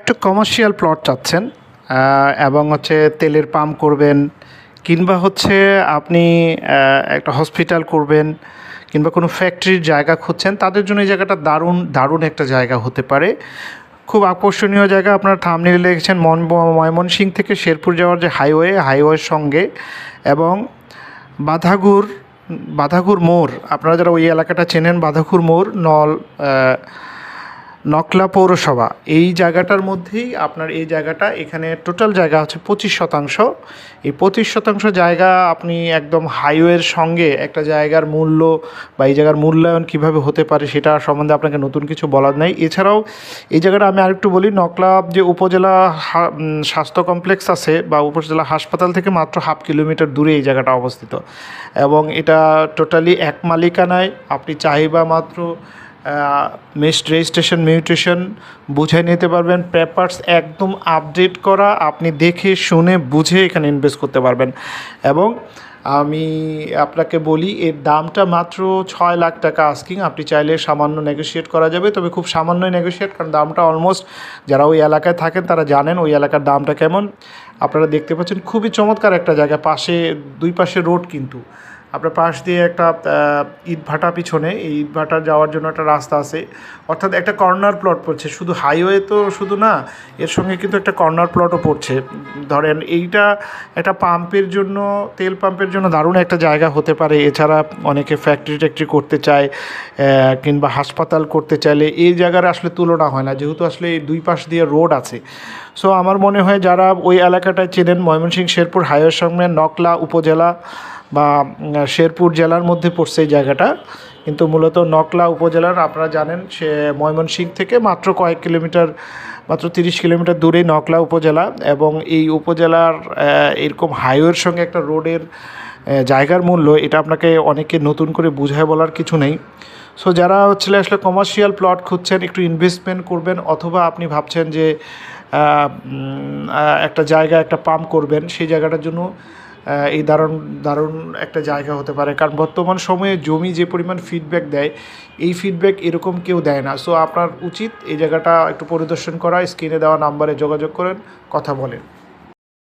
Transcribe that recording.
একটু commercial plot চাচ্ছেন এবং হচ্ছে তেলের পাম্প করবেন, কিংবা হচ্ছে আপনি একটা হসপিটাল করবেন, কিংবা কোনো ফ্যাক্টরির জায়গা খুঁজছেন, তাদের জন্য এই জায়গাটা দারুণ দারুণ একটা জায়গা হতে পারে। খুব আকর্ষণীয় জায়গা আপনার থামনে লিখেছেন মন ময়মনসিং থেকে শেরপুর যাওয়ার যে হাইওয়ে হাইওয়ের সঙ্গে, এবং বাধাগুর বাধাগুর মোড়, আপনারা যারা ওই এলাকাটা চেনেন বাধাগুর মোড়, নল নকলা পৌরসভা। এই জায়গাটার মধ্যেই আপনার এই জায়গাটা, এখানে টোটাল জায়গা হচ্ছে পঁচিশ শতাংশ। এই পঁচিশ শতাংশ জায়গা আপনি একদম হাইওয়ের সঙ্গে একটা জায়গার মূল্য বা এই জায়গার মূল্যায়ন কীভাবে হতে পারে সেটা সম্বন্ধে আপনাকে নতুন কিছু বলার নেই। এছাড়াও এই জায়গাটা আমি আরেকটু বলি, নকলা যে উপজেলা স্বাস্থ্য কমপ্লেক্স আছে বা উপজেলা হাসপাতাল থেকে মাত্র হাফ কিলোমিটার দূরে এই জায়গাটা অবস্থিত। এবং এটা টোটালি এক মালিকানায়, আপনি চাহিবা মাত্র মেস্ট রেজিস্ট্রেশন মিউটেশন বুঝে নিতে পারবেন পেপারস একদম আপডেট করা, আপনি দেখে, শুনে, বুঝে এখানে ইনভেস্ট করতে পারবেন। এবং আমি আপনাকে বলি, এর দামটা মাত্র ছয় লাখ টাকা আস্কিং আপনি চাইলে সামান্য নেগোশিয়েট করা যাবে, তবে খুব সামান্যই নেগোশিয়েট কারণ দামটা অলমোস্ট যারা ওই এলাকায় থাকেন, তারা জানেন ওই এলাকার দামটা কেমন। আপনারা দেখতে পাচ্ছেন, খুবই চমৎকার একটা জায়গা, পাশে, দুই পাশে রোড কিন্তু। আপনার পাশ দিয়ে একটা ইটভাটা পিছনে, এই ইটভাটা যাওয়ার জন্য একটা রাস্তা আছে। অর্থাৎ একটা কর্নার প্লট পড়ছে। শুধু হাইওয়ে তো শুধু না, এর সঙ্গে কিন্তু একটা কর্নার প্লটও পড়ছে। ধরেন এইটা একটা পাম্পের জন্য, তেল পাম্পের জন্য দারুণ একটা জায়গা হতে পারে। এছাড়া অনেকে ফ্যাক্টরি ট্যাক্টরি করতে চায় কিংবা হাসপাতাল করতে চাইলে এই জায়গার আসলে তুলনা হয় না। যেহেতু আসলে এই দুই পাশ দিয়ে রোড আছে। সো আমার মনে হয় যারা ওই এলাকাটায় চেনেন, ময়মনসিংহ শেরপুর হাইওয়ের সঙ্গে নকলা উপজেলা বা শেরপুর জেলার মধ্যে পড়ছে এই জায়গাটা। কিন্তু মূলত নকলা উপজেলার, আপনারা জানেন, সে ময়মনসিংহ থেকে মাত্র কয়েক কিলোমিটার, মাত্র তিরিশ কিলোমিটার দূরেই নকলা উপজেলা এবং এই উপজেলার এরকম হাইওয়ের সঙ্গে একটা রোডের জায়গার মূল্য, এটা আপনাকে অনেকে নতুন করে বুঝায় বলার কিছু নেই। সো, যারা হচ্ছে আসলে কমার্শিয়াল প্লট খুঁজছেন, একটু ইনভেস্টমেন্ট করবেন, অথবা আপনি ভাবছেন যে একটা জায়গা, একটা পাম্প করবেন, সেই জায়গাটার জন্য এই দারুণ দারুণ একটা জায়গা হতে পারে। কারণ বর্তমান সময়ে জমি যে পরিমাণ ফিডব্যাক দেয়, এই ফিডব্যাক এরকম কেউ দেয় না। সো আপনার উচিত এই জায়গাটা একটু পরিদর্শন করা স্ক্রিনে দেওয়া নাম্বারে যোগাযোগ করেন, কথা বলেন।